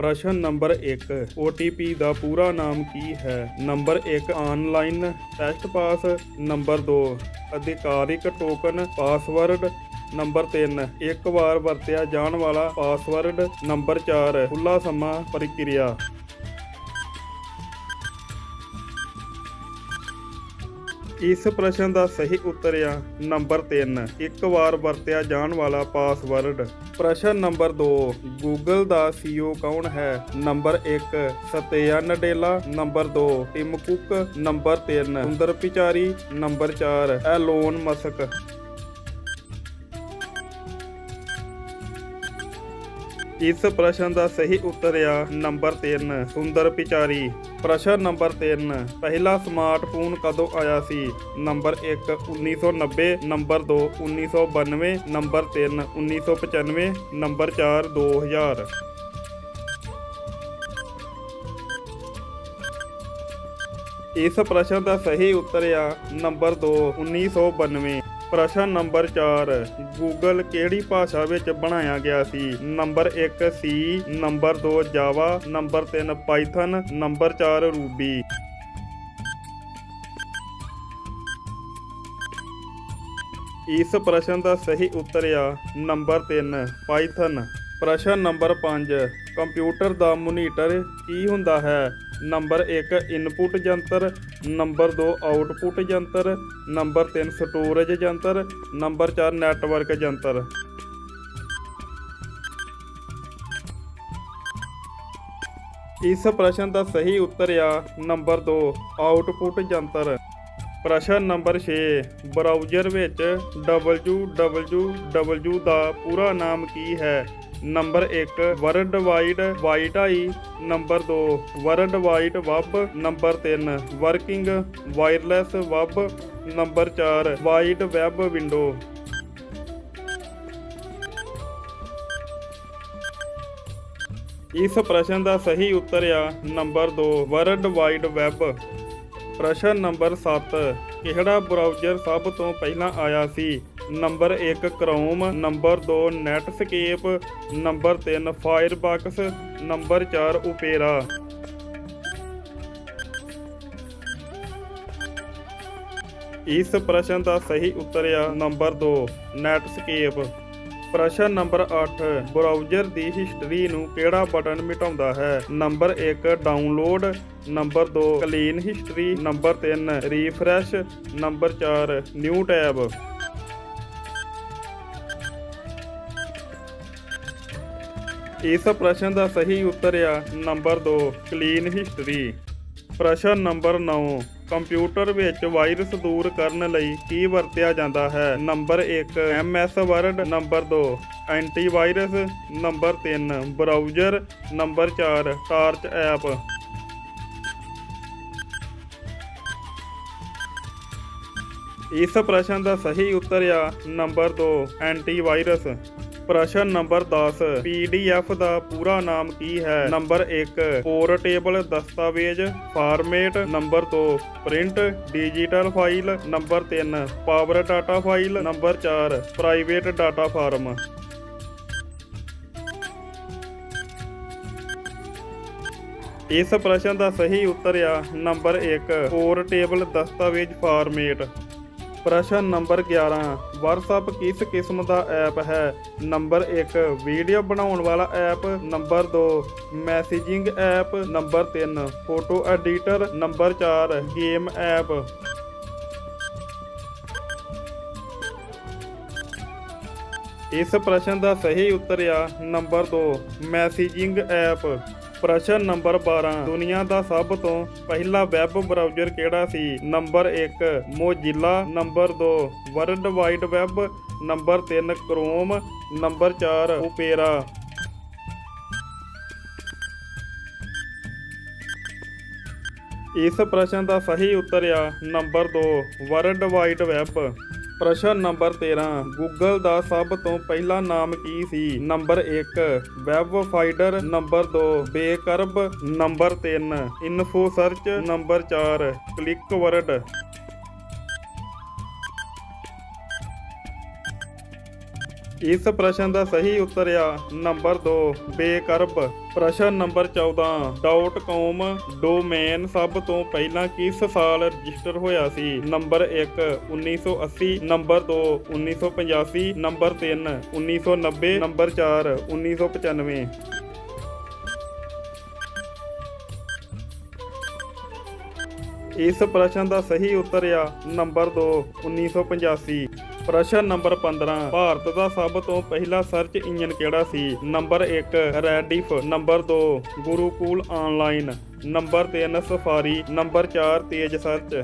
ਪ੍ਰਸ਼ਨ number 1 OTP ਦਾ ਪੂਰਾ ਨਾਮ ਕੀ ਹੈ? Number 1 online test pass. Number 2 ਅਧਿਕਾਰਿਕ ਟੋਕਨ ਪਾਸਵਰਡ। ਨੰਬਰ 3 ਇੱਕ ਵਾਰ ਵਰਤਿਆ ਜਾਣ ਵਾਲਾ ਪਾਸਵਰਡ। ਨੰਬਰ 4 ਖੁੱਲਾ ਸਮਾਂ ਪ੍ਰਕਿਰਿਆ। ਇਸ ਪ੍ਰਸ਼ਨ ਦਾ ਸਹੀ ਉੱਤਰ ਆ। ਨੰਬਰ 3 ਇੱਕ ਵਾਰ ਵਰਤਿਆ ਜਾਣ ਵਾਲਾ ਪਾਸਵਰਡ। ਪ੍ਰਸ਼ਨ ਨੰਬਰ 2 ਗੂਗਲ ਦਾ CEO ਕੌਣ ਹੈ? Number 1 Satya Nadella number 2 Tim Cook number 3 Sundar Pichai number 4 Elon Musk ਇਸ ਪ੍ਰਸ਼ਨ ਦਾ ਸਹੀ ਉੱਤਰ ਆ ਨੰਬਰ 3 ਸੁੰਦਰ ਪਿਚਾਰੀ। ਪ੍ਰਸ਼ਨ ਨੰਬਰ 3 ਪਹਿਲਾ ਸਮਾਰਟਫੋਨ ਕਦੋਂ ਆਇਆ ਸੀ? ਨੰਬਰ 1 1990 ਨੰਬਰ 2 1992 ਨੰਬਰ 3 1995 ਨੰਬਰ 4 2000 ਇਸ ਪ੍ਰਸ਼ਨ ਦਾ ਸਹੀ ਉੱਤਰ ਆ ਨੰਬਰ 2 1992 ਪ੍ਰਸ਼ਨ ਨੰਬਰ 4 ਗੂਗਲ ਕਿਹੜੀ ਭਾਸ਼ਾ ਵਿੱਚ ਬਣਾਇਆ ਗਿਆ ਸੀ? Number 1 C number 2 Java number 3 Python number 4 Ruby ਇਸ ਪ੍ਰਸ਼ਨ ਦਾ ਸਹੀ ਉੱਤਰ ਆ, ਨੰਬਰ 3 ਪਾਈਥਨ ਪ੍ਰਸ਼ਨ ਨੰਬਰ 5 ਕੰਪਿਊਟਰ ਦਾ ਮੋਨੀਟਰ ਕੀ ਹੁੰਦਾ ਹੈ? ਨੰਬਰ 1 ਇਨਪੁਟ ਜੰਤਰ, ਨੰਬਰ 2 ਆਉਟਪੁੱਟ ਜੰਤਰ, ਨੰਬਰ 3 ਸਟੋਰੇਜ ਜੰਤਰ, ਨੰਬਰ 4 ਨੈਟਵਰਕ ਜੰਤਰ। ਇਸ ਪ੍ਰਸ਼ਨ ਦਾ ਸਹੀ ਉੱਤਰ ਆ, ਨੰਬਰ 2 ਆਉਟਪੁੱਟ ਜੰਤਰ। ਪ੍ਰਸ਼ਨ ਨੰਬਰ 6 ਬਰਾਊਜ਼ਰ ਵਿੱਚ www ਦਾ ਪੂਰਾ ਨਾਮ ਕੀ ਹੈ? Number 1 world wide wide eye number 2 world wide web number 3 working wireless web number 4 wide web window. ਇਸ ਪ੍ਰਸ਼ਨ ਦਾ ਸਹੀ ਉੱਤਰ ਆ ਨੰਬਰ 2 ਵਰਲਡ ਵਾਈਡ ਵੈਬ। ਪ੍ਰਸ਼ਨ ਨੰਬਰ 7 ਕਿਹੜਾ ਬਰਾਊਜ਼ਰ ਸਭ ਤੋਂ ਪਹਿਲਾਂ ਆਇਆ ਸੀ? Number 1 Chrome, number 2 Netscape, number 3 Firefox, number 4 Opera ਇਸ ਪ੍ਰਸ਼ਨ ਦਾ ਸਹੀ ਉੱਤਰ ਆ ਨੰਬਰ 2 ਨੈਟਸਕੇਪ। ਪ੍ਰਸ਼ਨ ਨੰਬਰ 8 ਬਰਾਊਜ਼ਰ ਦੀ ਹਿਸਟਰੀ ਨੂੰ ਕਿਹੜਾ ਬਟਨ ਮਿਟਾਉਂਦਾ ਹੈ? Number 1 download. Number 2 clean history. Number 3 refresh. Number 4 new tab. ਇਸ ਪ੍ਰਸ਼ਨ ਦਾ ਸਹੀ ਉੱਤਰ ਆ ਨੰਬਰ 2 ਕਲੀਨ ਹਿਸਟਰੀ ਪ੍ਰਸ਼ਨ ਨੰਬਰ 9 ਕੰਪਿਊਟਰ ਵਿੱਚ ਵਾਇਰਸ ਦੂਰ ਕਰਨ ਲਈ ਕੀ ਵਰਤਿਆ ਜਾਂਦਾ ਹੈ? Number 1 MS word number 2 antivirus number 3 browser number 4 torch app ਇਸ ਪ੍ਰਸ਼ਨ ਦਾ ਸਹੀ ਉੱਤਰ ਆ ਨੰਬਰ 2 ਐਂਟੀਵਾਇਰਸ ਪ੍ਰਸ਼ਨ ਨੰਬਰ 10 PDF ਦਾ ਪੂਰਾ ਨਾਮ ਕੀ ਹੈ? ਨੰਬਰ 1 ਪੋਰਟੇਬਲ ਦਸਤਾਵੇਜ਼। Format, number 2 print, digital file. Number 3 power data file. Number 4 private data form. ਇਸ ਪ੍ਰਸ਼ਨ ਦਾ ਸਹੀ ਉੱਤਰ ਆ। ਨੰਬਰ 1 ਪੋਰਟੇਬਲ ਦਸਤਾਵੇਜ਼ ਫਾਰਮੇਟ। ਪ੍ਰਸ਼ਨ ਨੰਬਰ 11 WhatsApp ਕਿਸ ਕਿਸਮ ਦਾ ਐਪ ਹੈ? ਨੰਬਰ 1 ਵੀਡੀਓ ਬਣਾਉਣ ਵਾਲਾ app. Number 2 messaging app. Number 3 photo editor. Number 4 game app. ਇਸ ਪ੍ਰਸ਼ਨ ਦਾ ਸਹੀ ਉੱਤਰ ਆ। Number 2 messaging app. ਪ੍ਰਸ਼ਨ ਨੰਬਰ 12 ਦੁਨੀਆ ਦਾ ਸਭ ਤੋਂ ਪਹਿਲਾ ਵੈਬ ਬਰਾਊਜ਼ਰ ਕਿਹੜਾ ਸੀ? Number 1 Mozilla. Number 2 world wide web. Number 3 Chrome. Number 4 Opera. ਇਸ ਪ੍ਰਸ਼ਨ ਦਾ ਸਹੀ ਉੱਤਰ ਆ, ਨੰਬਰ 2 ਵਰਲਡ ਵਾਈਡ ਵੈਬ। ਪ੍ਰਸ਼ਨ ਨੰਬਰ 13 ਗੂਗਲ ਦਾ ਸਭ ਤੋਂ ਪਹਿਲਾ ਨਾਮ ਕੀ ਸੀ? Number 1 web finder number 2 BackRub number 3 info search number 4 click word ਇਸ ਪ੍ਰਸ਼ਨ ਦਾ ਸਹੀ ਉੱਤਰ ਆ ਨੰਬਰ 2 ਬੇਕਰਬ। ਪ੍ਰਸ਼ਨ ਨੰਬਰ 14 .com ਡੋਮੇਨ ਸਭ ਤੋਂ ਪਹਿਲਾਂ ਕਿਸ ਸਾਲ ਰਜਿਸਟਰ ਹੋਇਆ ਸੀ? ਨੰਬਰ 1 1980 ਨੰਬਰ 2 1985 ਨੰਬਰ 3 1990 ਨੰਬਰ 4 1995 ਇਸ ਪ੍ਰਸ਼ਨ ਦਾ ਸਹੀ ਉੱਤਰ ਆ ਨੰਬਰ 2 1985 ਪ੍ਰਸ਼ਨ ਨੰਬਰ 15 ਭਾਰਤ ਦਾ ਸਭ ਤੋਂ ਪਹਿਲਾ ਸਰਚ ਇੰਜਨ ਕਿਹੜਾ ਸੀ? Number 1 Rediff. Number 2 Gurukul online. Number 3 Safari. Number 4 Tej search.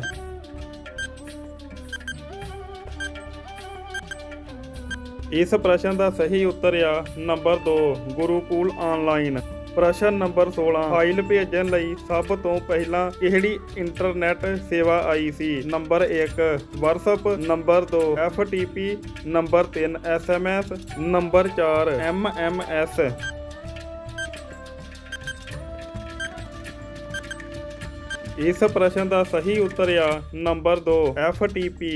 ਇਸ ਪ੍ਰਸ਼ਨ ਦਾ ਸਹੀ ਉੱਤਰ ਆ। Number 2 Gurukul online. ਪ੍ਰਸ਼ਨ ਨੰਬਰ 16 ਫਾਈਲ ਭੇਜਣ ਲਈ ਸਭ ਤੋਂ ਪਹਿਲਾਂ ਕਿਹੜੀ ਇੰਟਰਨੈਟ ਸੇਵਾ ਆਈ ਸੀ? Number 1 WhatsApp number 2 FTP number 3 SMS number 4 MMS ਇਸ ਪ੍ਰਸ਼ਨ ਦਾ ਸਹੀ ਉੱਤਰ ਆ ਨੰਬਰ 2 FTP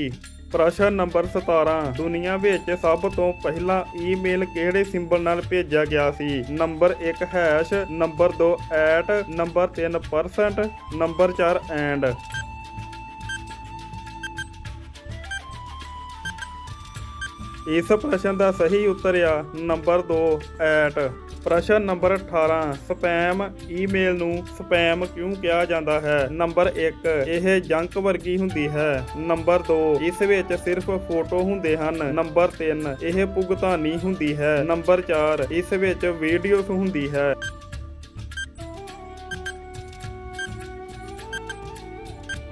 ਪ੍ਰਸ਼ਨ ਨੰਬਰ 17 ਦੁਨੀਆ ਵਿੱਚ ਸਭ ਤੋਂ ਪਹਿਲਾਂ ਈਮੇਲ ਕਿਹੜੇ ਸਿੰਬਲ ਨਾਲ ਭੇਜਿਆ ਗਿਆ ਸੀ? Number 1 hash number 2 at number 3 percent number 4 and ਇਸ ਪ੍ਰਸ਼ਨ ਦਾ ਸਹੀ ਉੱਤਰ ਆ ਨੰਬਰ 2 ਐਟ ਪ੍ਰਸ਼ਨ ਨੰਬਰ 18 ਸਪੈਮ ਈਮੇਲ ਨੂੰ ਸਪੈਮ ਕਿਉਂ ਕਿਹਾ ਜਾਂਦਾ ਹੈ? ਨੰਬਰ 1 ਇਹ ਜੰਕ ਵਰਗੀ ਹੁੰਦੀ ਹੈ। ਨੰਬਰ 2 ਇਸ ਵਿੱਚ ਸਿਰਫ ਫੋਟੋ ਹੁੰਦੇ ਹਨ। ਨੰਬਰ 3 ਇਹ ਭੁਗਤਾਨੀ ਹੁੰਦੀ ਹੈ। ਨੰਬਰ 4 ਇਸ ਵਿੱਚ ਵੀਡੀਓਸ ਹੁੰਦੀ ਹੈ।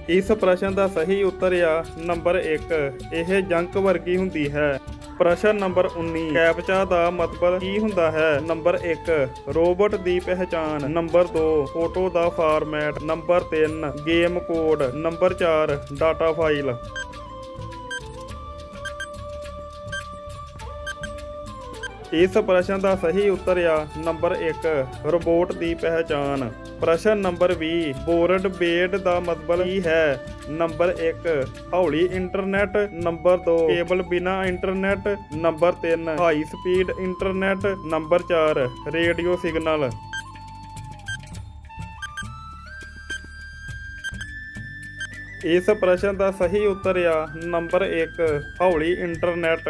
ਇਸ ਪ੍ਰਸ਼ਨ ਦਾ ਸਹੀ ਉੱਤਰ ਆ ਨੰਬਰ 1 ਇਹ ਜੰਕ ਵਰਗੀ ਹੁੰਦੀ ਹੈ। ਪ੍ਰਸ਼ਨ ਨੰਬਰ 19 ਕੈਪਚਾ ਦਾ ਮਤਲਬ ਕੀ ਹੁੰਦਾ ਹੈ? ਨੰਬਰ 1 ਰੋਬੋਟ ਦੀ ਪਹਿਚਾਨ ਨੰਬਰ 2 ਫੋਟੋ ਦਾ format. Number 3 game code. Number 4 data file. ਇਸ ਪ੍ਰਸ਼ਨ ਦਾ ਸਹੀ ਉੱਤਰ ਆ। ਨੰਬਰ 1 ਰੋਬੋਟ ਦੀ ਪਹਿਚਾਨ ਪ੍ਰਸ਼ਨ ਨੰਬਰ 20 ਬੋਰਡ ਬੇਡ ਦਾ ਮਤਲਬ ਕੀ ਹੈ? ਨੰਬਰ 1 ਹੌਲੀ ਇੰਟਰਨੈਟ। ਨੰਬਰ 2 ਕੇਬਲ ਬਿਨਾ internet. Number 3 high speed internet. Number 4 radio signal. ਇਸ ਪ੍ਰਸ਼ਨ ਦਾ ਸਹੀ ਉੱਤਰ ਆ, ਨੰਬਰ 1 ਹੌਲੀ ਇੰਟਰਨੈਟ।